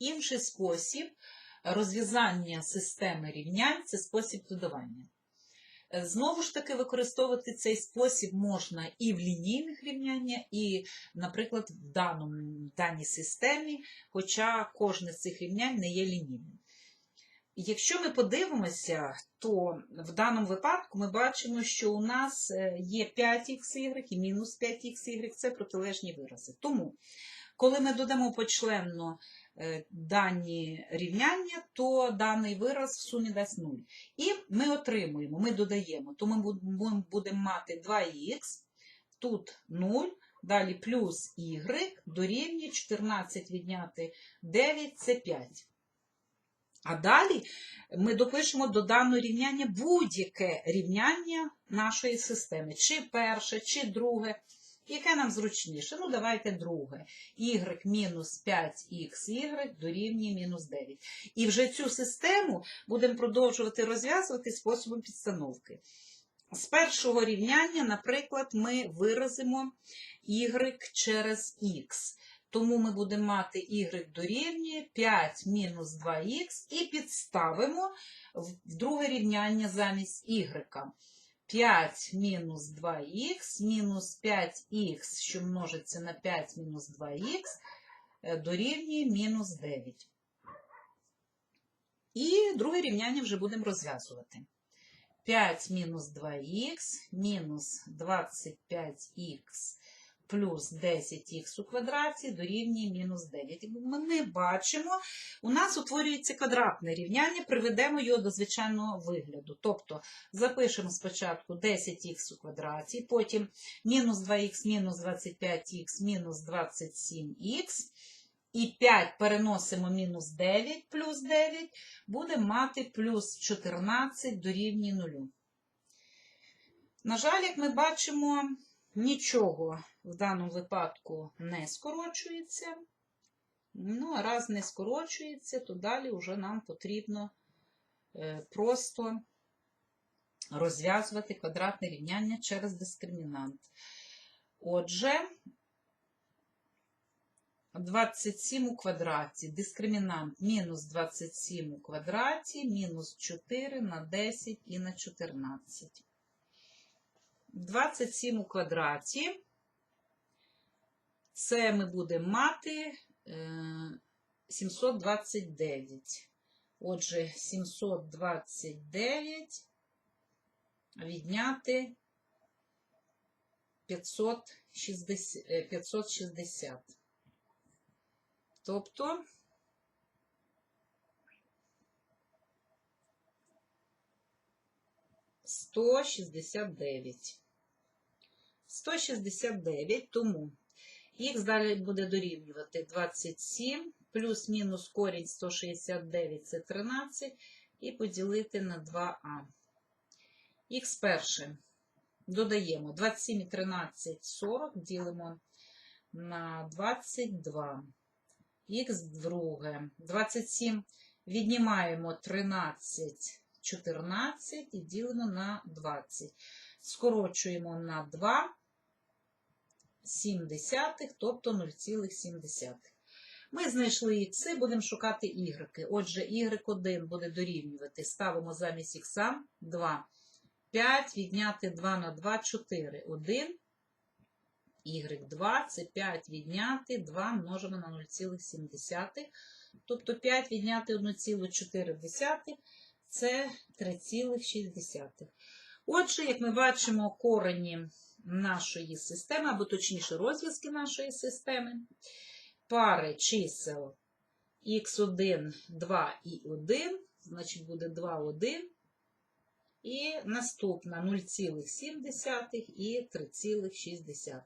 Інший спосіб розв'язання системи рівнянь це спосіб додавання. Е, Знову ж таки, використовувати цей спосіб можна і в лінійних рівняннях, і, наприклад, в даному, даній системі, хоча кожне з цих рівнянь не є лінійним. Якщо ми подивимося, то в даному випадку ми бачимо, що у нас е, є 5х і мінус 5х, це протилежні вирази. Тому, коли ми додамо почленно дані рівняння, то даний вираз в сумі дасть 0. І ми отримуємо, ми додаємо, то ми будемо мати 2х, тут 0, далі плюс y дорівнює 14 відняти 9 це 5. А далі ми допишемо до даного рівняння будь-яке рівняння нашої системи, чи перше, чи друге. Яке нам зручніше? Ну, давайте друге. y мінус 5xy дорівнює мінус 9. І вже цю систему будемо продовжувати розв'язувати способом підстановки. З першого рівняння, наприклад, ми виразимо y через x. Тому ми будемо мати y дорівнює 5 мінус 2х і підставимо в в друге рівняння замість y. 5 мінус 2х мінус 5х, що множиться на 5 мінус 2х, е, дорівнює мінус 9. І друге рівняння вже будемо розв'язувати. 5 мінус 2х мінус 25х плюс 10х у квадраті дорівнює мінус 9. Ми бачимо, у нас утворюється квадратне рівняння, приведемо його до звичайного вигляду. Тобто запишемо спочатку 10х у квадраті, потім мінус 2х мінус 25х мінус 27х. І 5 переносимо мінус 9 плюс 9, будемо мати плюс 14 дорівнює 0. На жаль, як ми бачимо, нічого в даному випадку не скорочується. Ну, а раз не скорочується, то далі вже нам потрібно е, просто розв'язувати квадратне рівняння через дискримінант. Отже, 27 у квадраті, дискримінант мінус 27 у квадраті, мінус 4 на 10 і на 14. 27 у квадраті. Це ми будемо мати е, 729. Отже, 729 відняти 560. е, 560. Тобто сто шістдесят дев'ять. Сто шістдесят дев'ять, тому х далі буде дорівнювати 27, плюс-мінус корінь 169 це 13, і поділити на 2а. Х перше додаємо 27 і 13 40, ділимо на 22. Х друге. 27 віднімаємо 13, 14 і ділимо на 20. Скорочуємо на 2, 7 десятих, тобто 0,7. Ми знайшли х, будемо шукати y. Отже, y1 буде дорівнювати. Ставимо замість х 2. 5 відняти 2 на 2, 4. 1. y2 це 5 відняти 2 множимо на 0,7. Тобто 5 відняти 1,4 це 3,6. Отже, як ми бачимо, корені нашої системи, або точніше розв'язки нашої системи, пари чисел х1, 2 і 1, значить буде 2, 1. І наступна 0,7 і 3,6.